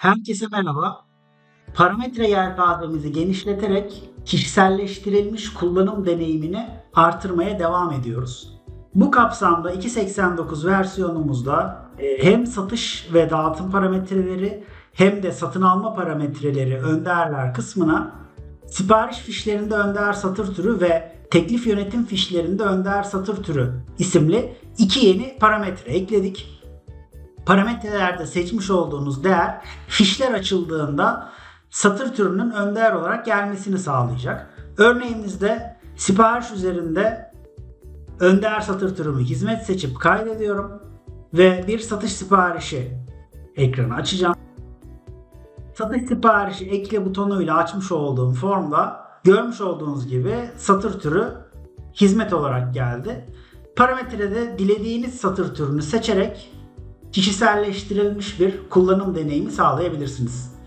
Herkese merhaba. Parametre yelpazemizi genişleterek kişiselleştirilmiş kullanım deneyimini artırmaya devam ediyoruz. Bu kapsamda 2.89 versiyonumuzda e, hem satış ve dağıtım parametreleri hem de satın alma parametreleri önderler kısmına sipariş fişlerinde önder satır türü ve teklif yönetim fişlerinde önder satır türü isimli iki yeni parametre ekledik parametrelerde seçmiş olduğunuz değer fişler açıldığında satır türünün önder olarak gelmesini sağlayacak. Örneğimizde sipariş üzerinde önder satır türümü hizmet seçip kaydediyorum ve bir satış siparişi ekranı açacağım. Satış siparişi ekle butonuyla açmış olduğum formda görmüş olduğunuz gibi satır türü hizmet olarak geldi. Parametrede dilediğiniz satır türünü seçerek kişiselleştirilmiş bir kullanım deneyimi sağlayabilirsiniz.